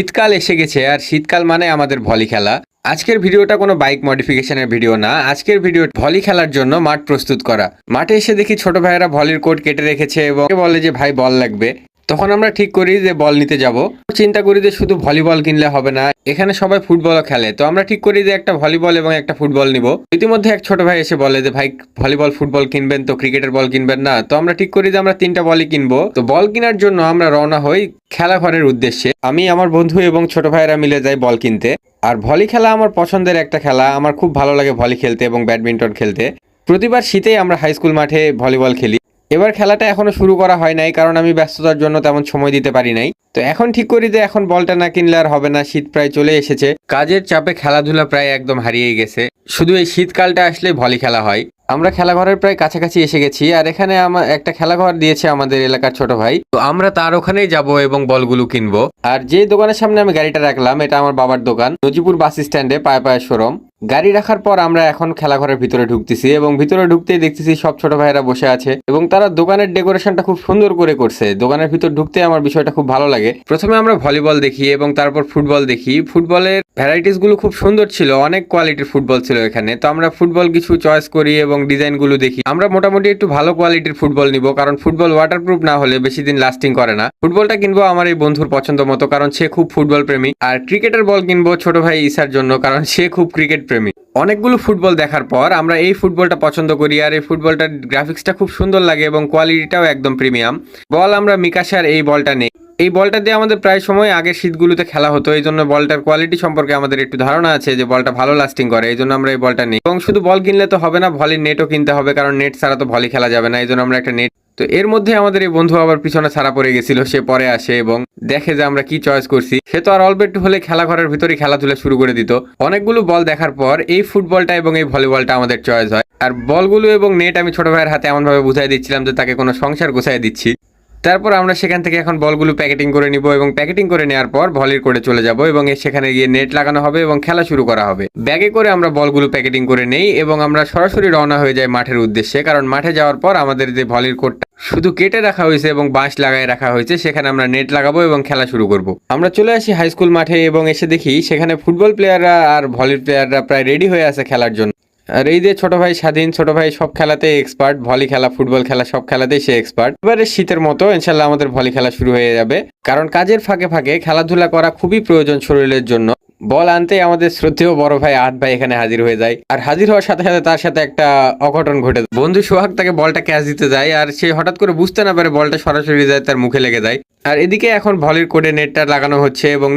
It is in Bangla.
শীতকাল এসে গেছে, আর শীতকাল মানে আমাদের ভলি খেলা। আজকের ভিডিওটা কোনো বাইক মডিফিকেশনের ভিডিও না, আজকের ভিডিও ভলি খেলার জন্য মাঠ প্রস্তুত করা। মাঠে এসে দেখি ছোট ভাইয়েরা ভলির কোট কেটে রেখেছে এবং বলে যে, ভাই বল লাগবে। তখন আমরা ঠিক করি যে বল নিতে যাব। চিন্তা করি যে শুধু ভলিবল কিনলে হবে না, এখানে সবাই ফুটবলও খেলে। তো আমরা ঠিক করি যে একটা ভলিবল এবং একটা ফুটবল নিব। ইতিমধ্যে এক ছোট ভাই এসে বলে যে, ভাই, ভলিবল, ফুটবল কিনবেন তো, ক্রিকেটের বল কিনবেন না। তো আমরা ঠিক করি যে আমরা তিনটা বলই কিনবো। তো বল কেনার জন্য আমরা রওনা হই খেলা ঘরের উদ্দেশ্যে। আমি, আমার বন্ধু এবং ছোট ভাইয়েরা মিলে যাই বল কিনতে। আর ভলি খেলা আমার পছন্দের একটা খেলা। আমার খুব ভালো লাগে ভলি খেলতে এবং ব্যাডমিন্টন খেলতে। প্রতিবার শীতেই আমরা হাই স্কুল মাঠে ভলিবল খেলি। এবার খেলাটা এখনও শুরু করা হয় নাই, কারণ আমি ব্যস্ততার জন্য তেমন সময় দিতে পারি নাই। তো এখন ঠিক করি যে এখন বলটা না কিনলে আর হবে না, শীত প্রায় চলে এসেছে। কাজের চাপে খেলাধুলা প্রায় একদম হারিয়ে গেছে। শুধু এই শীতকালটা আসলে ভলি খেলা হয়। আমরা খেলাঘরের প্রায় কাছাকাছি এসে গেছি, আর এখানে আমার একটা খেলাঘর দিয়েছে আমাদের এলাকার ছোট ভাই। তো আমরা তার ওখানেই যাব এবং বলগুলো কিনবো। আর যে দোকানের সামনে আমি গাড়িটা রাখলাম, এটা আমার বাবার দোকান, নজিপুর বাস স্ট্যান্ডে পায়ে পায়ে শোরুম। গাড়ি রাখার পর আমরা এখন খেলাঘরের ভিতরে ঢুকতেছি এবং ভিতরে ঢুকতেই দেখতেছি সব ছোট ভাইয়েরা বসে আছে এবং তারা দোকানের ডেকোরেশনটা খুব সুন্দর করে করছে। দোকানের ভিতর ঢুকতে আমার বিষয়টা খুব ভালো লাগে। প্রথমে আমরা ভলিবল দেখি এবং তারপর ফুটবল দেখি। ফুটবলের ভ্যারাইটিসগুলো খুব সুন্দর ছিল, অনেক কোয়ালিটির ফুটবল ছিল এখানে। তো আমরা ফুটবল কিছু চয়েস করি এবং ডিজাইনগুলো দেখি। আমরা মোটামুটি একটু ভালো কোয়ালিটির ফুটবল নিব, কারণ ফুটবল ওয়াটারপ্রুফ না হলে বেশি দিন লাস্টিং করে না। ফুটবলটা কিনবো আমার এই বন্ধুর পছন্দ মতো, কারণ সে খুব ফুটবল প্রেমী। আর ক্রিকেটের বল কিনবো ছোট ভাই ইসার জন্য, কারণ সে খুব ক্রিকেট প্রেমী। অনেকগুলো ফুটবল দেখার পর আমরা এই ফুটবলটা পছন্দ করি আর এই ফুটবলটার গ্রাফিক্সটা খুব সুন্দর লাগে এবং কোয়ালিটিটাও একদম প্রিমিয়াম বল আমরা মিকাশার এই বলটা নেই। এই বলটা দিয়ে আমাদের প্রায় সময় আগের শীতগুলোতে খেলা হতো। এই জন্য বলটার কোয়ালিটি সম্পর্কে আমাদের একটু ধারণা আছে যে বলটা ভালো লাস্টিং করে। এই জন্য আমরা এই বলটা নিই। এবং শুধু বল কিনলে তো হবে না ভলির নেটও কিনতে হবে, কারণ নেট ছাড়া তো ভলি খেলা যাবে না। এই জন্য আমরা একটা নেট তো এর মধ্যে আমাদের এই বন্ধু আবার পিছনে ছাড়া পড়ে গেছিল, সে পরে আসে এবং দেখে যে আমরা কি চয়েস করছি, সে তো আর অল্প একটু হলে খেলা ঘরের ভিতরে খেলাধুলা শুরু করে দিত। অনেকগুলো বল দেখার পর এই ফুটবলটা এবং এই ভলিবলটা আমাদের চয়েস হয়। আর বলগুলো এবং নেট আমি ছোট ভাইয়ের হাতে এমন ভাবে বুঝাই দিচ্ছিলাম যে তাকে কোনো সংসার গোছাই দিচ্ছি। তারপর আমরা সেখান থেকে এখন বলগুলো প্যাকেটিং করে নিব এবং প্যাকেটিং করে নেওয়ার পর ভলির করে চলে যাব এবং সেখানে গিয়ে নেট লাগানো হবে এবং খেলা শুরু করা হবে। ব্যাগে করে আমরা বলগুলো প্যাকেটিং করে নেই এবং আমরা সরাসরি রওনা হয়ে যাই মাঠের উদ্দেশ্যে, কারণ মাঠে যাওয়ার পর আমাদের যে ভলির কোর্টটা শুধু কেটে রাখা হয়েছে এবং বাঁশ লাগায় রাখা হয়েছে, সেখানে আমরা নেট লাগাবো এবং খেলা শুরু করব। আমরা চলে আসি হাই স্কুল মাঠে এবং এসে দেখি সেখানে ফুটবল প্লেয়াররা আর ভলির প্লেয়াররা প্রায় রেডি হয়ে আছে খেলার জন্য। আর এই যে ছোট ভাই স্বাধীন, ছোট ভাই সব খেলাতে এক্সপার্ট ভলি খেলা ফুটবল খেলা সব খেলাতেই সে এক্সপার্ট এবারে শীতের মতো, ইনশাল্লাহ আমাদের ভলি খেলা শুরু হয়ে যাবে। কারণ কাজের ফাঁকে ফাঁকে খেলাধুলা করা খুবই প্রয়োজন শরীরের জন্য। বল আনতে আমাদের শ্রদ্ধেয় বড় ভাই আট ভাই এখানে হাজির হয়ে যায়। আর হাজির হওয়ার সাথে সাথে তার সাথে একটা অঘটন ঘটে। বন্ধু সোহাগ তাকে বলটা ক্যাচ দিতে যায় আর সে হঠাৎ করে বুঝতে না পারে বলটা সরাসরি যায় তার মুখে লেগে যায়। আর এদিকে এখন ভলির কোডে নেটটা লাগানো হচ্ছে এবং